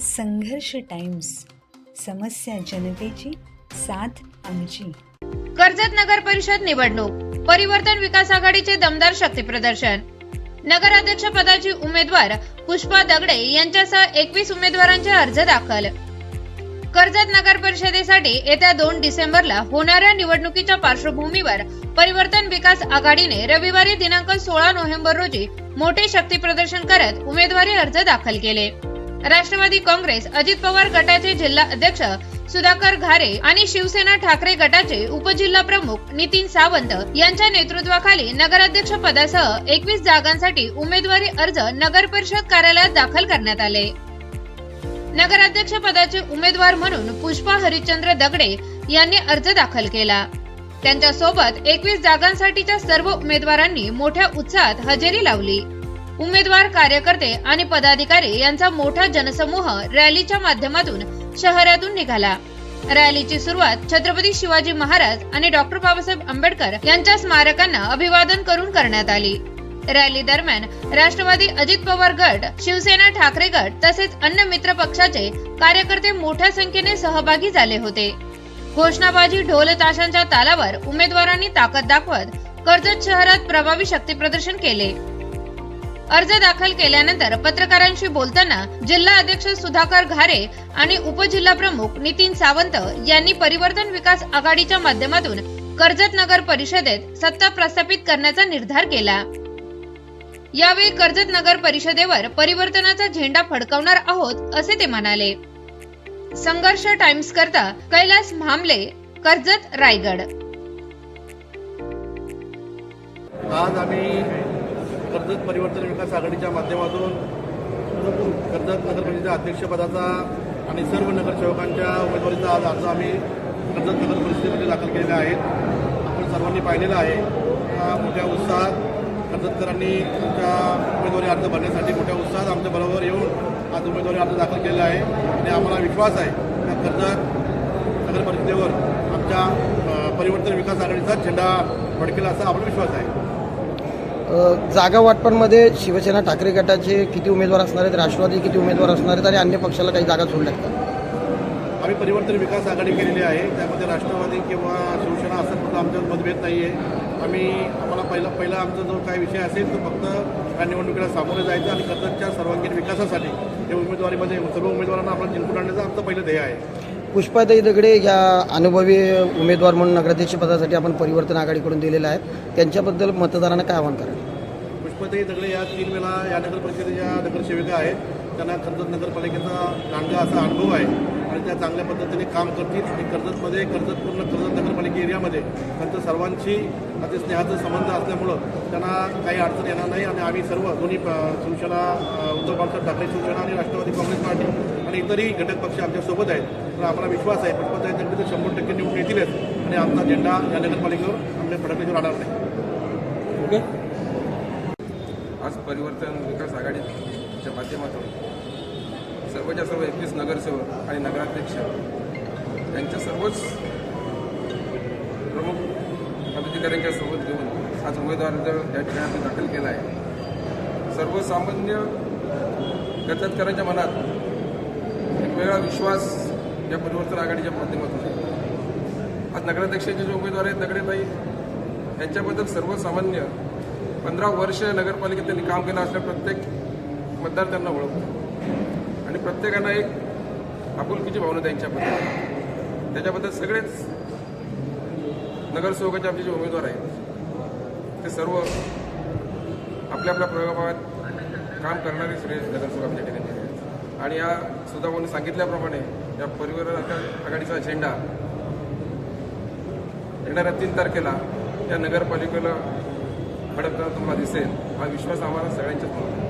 संघर्ष टाइम्स. समस्या जनतेची साथ आमची. कर्जत नगर परिषद निवडणूक परिवर्तन विकास आघाडीचे दमदार शक्ती प्रदर्शन. नगराध्यक्ष पदाची उमेदवार पुष्पा दगडे यांच्यासह एकवीस उमेदवारांचे अर्ज दाखल. कर्जत नगर परिषदेसाठी येत्या दोन डिसेंबरला होणाऱ्या निवडणुकीच्या पार्श्वभूमीवर परिवर्तन विकास आघाडीने रविवारी दिनांक सोळा नोव्हेंबर रोजी मोठे शक्ती प्रदर्शन करत उमेदवारी अर्ज दाखल केले. राष्ट्रवादी काँग्रेस अजित पवार गटाचे जिल्हा अध्यक्ष सुधाकर घारे आणि शिवसेना ठाकरे गटाचे उपजिल्हा प्रमुख नितीन सावंत यांच्या नेतृत्वाखाली नगराध्यक्ष पदासह एकवीस जागांसाठी उमेदवारी अर्ज नगर परिषद कार्यालयात दाखल करण्यात आले. नगराध्यक्ष पदाचे उमेदवार म्हणून पुष्पा हरिश्चंद्र दगडे यांनी अर्ज दाखल केला. त्यांच्यासोबत एकवीस जागांसाठीच्या सर्व उमेदवारांनी मोठ्या उत्साहात हजेरी लावली. उमेदवार कार्यकर्ते आणि पदाधिकारी यांचा मोठा जनसमूह रॅलीच्या माध्यमातून शहरातून निघाला. रॅलीची सुरुवात छत्रपती शिवाजी महाराज आणि डॉक्टर बाबासाहेब आंबेडकर यांच्या स्मारकांना अभिवादन करून करण्यात आली. रॅली दरम्यान राष्ट्रवादी अजित पवार गट शिवसेना ठाकरे गट तसेच अन्य मित्र पक्षाचे कार्यकर्ते मोठ्या संख्येने सहभागी झाले होते. घोषणाबाजी ढोल ताशांच्या तालावर उमेदवारांनी ताकद दाखवत कर्जत शहरात प्रभावी शक्ती प्रदर्शन केले. अर्ज दाखल केल्यानंतर पत्रकारांशी बोलताना जिल्हा अध्यक्ष सुधाकर घारे आणि उपजिल्हा प्रमुख नितीन सावंत यांनी परिवर्तन विकास आघाडीच्या माध्यमातून कर्जत नगर परिषदेत सत्ता प्रस्थापित करण्याचा निर्धार केला. यावेळी कर्जत नगर परिषदेवर परिवर्तनाचा झेंडा फडकवणार आहोत असे ते म्हणाले. संघर्ष टाइम्स करता कैलास म्हामले कर्जत रायगड. आज आम्ही कर्जत परिवर्तन विकास आघाडीच्या माध्यमातून कर्जत नगरपरिषदेच्या अध्यक्षपदाचा आणि सर्व नगरसेवकांच्या उमेदवारीचा आज अर्ज आम्ही कर्जत नगर परिषदेमध्ये दाखल केलेला आहे. आपण सर्वांनी पाहिलेलं आहे. मोठ्या उत्साहात कर्जतकरांनी आमच्या उमेदवारी अर्ज भरण्यासाठी मोठ्या उत्साहात आमच्या बरोबर येऊन आज उमेदवारी अर्ज दाखल केलेला आहे. आणि आम्हाला विश्वास आहे त्या कर्जत नगर परिषदेवर आमच्या परिवर्तन विकास आघाडीचा झेंडा फडकेला असा आपला विश्वास आहे. जागा वाटपांमध्ये शिवसेना ठाकरे गटाचे किती उमेदवार असणार आहेत? राष्ट्रवादी किती उमेदवार असणार आहेत? आणि अन्य पक्षाला काही जागा सोडल्या का आम्ही परिवर्तन विकास आघाडी केलेली आहे. त्यामध्ये राष्ट्रवादी किंवा शिवसेना असं कुठं आमच्यात मतभेद नाही आहे आम्ही आम्हाला पहिला पहिला आमचा जो काही विषय असेल तो फक्त या निवडणुकीला सामोरे जायचं आणि कथकच्या सर्वांगीण विकासासाठी या उमेदवारीमध्ये सर्व उमेदवारांना आपण जिंकून आणण्याचं आमचं पहिलं ध्येय आहे. पुष्पाताई दगडे या अनुभवी उमेदवार म्हणून नगराध्यक्ष पदासाठी आपण परिवर्तन आघाडीकडून दिलेलं आहे. त्यांच्याबद्दल मतदारांना काय आवाहन कराल? पुष्पताई दगडे या तीन वेळा या नगर परिषदेच्या नगरसेविका आहेत. त्यांना कर्जत नगरपालिकेचा नांगा असा अनुभव आहे. आणि त्या चांगल्या पद्धतीने काम करतील. आणि कर्जतमध्ये कर्जत पूर्ण कर्जत नगरपालिका एरियामध्ये त्यांचं सर्वांशी अति स्नेहाचा संबंध असल्यामुळं त्यांना काही अडचण येणार नाही. आणि आम्ही सर्व दोन्ही शिवसेना उद्धव बाळासाहेब ठाकरे शिवसेना आणि राष्ट्रवादी काँग्रेस पार्टी आणि इतरही घटक पक्ष आमच्यासोबत आहेत. तर आम्हाला विश्वास आहे पुष्पताई दगडे तर शंभर टक्के निवडून येतीलच. आणि आमचा झेंडा या नगरपालिकेवर आमच्या फडकल्याशिवाय राहणार नाही. ओके. आज परिवर्तन विकास आघाडीच्या माध्यमातून सर्वच्या सर्व एकवीस नगरसेवक आणि नगराध्यक्ष यांच्या सर्वच प्रमुख पदाधिकाऱ्यांच्या सोबत घेऊन आज उमेदवार अर्ज या ठिकाणी दाखल केला आहे. सर्वसामान्य गतकऱ्यांच्या मनात एक वेगळा विश्वास या परिवर्तन आघाडीच्या माध्यमातून आहे. आज नगराध्यक्षाचे जे उमेदवार आहेत दगडेताई यांच्याबद्दल सर्वसामान्य पंधरा वर्ष नगरपालिकेत त्यांनी काम केलं असल्या प्रत्येक मतदार त्यांना ओळखतो. आणि प्रत्येकांना एक आपुलकीची भावना त्यांच्याबद्दल त्याच्याबद्दल सगळेच नगरसेवकाचे आमचे जे उमेदवार आहेत ते सर्व आपल्या आपल्या प्रभावात काम करणारे सगळे नगरसेवक आमच्या ठिकाणी आहेत. आणि या सुद्धा सांगितल्याप्रमाणे या परिवाराच्या आघाडीचा झेंडा येणाऱ्या तीन तारखेला या नगरपालिकेला फडकताना तुम्हाला दिसेल हा विश्वास आम्हाला सगळ्यांच्याच मनात आहे.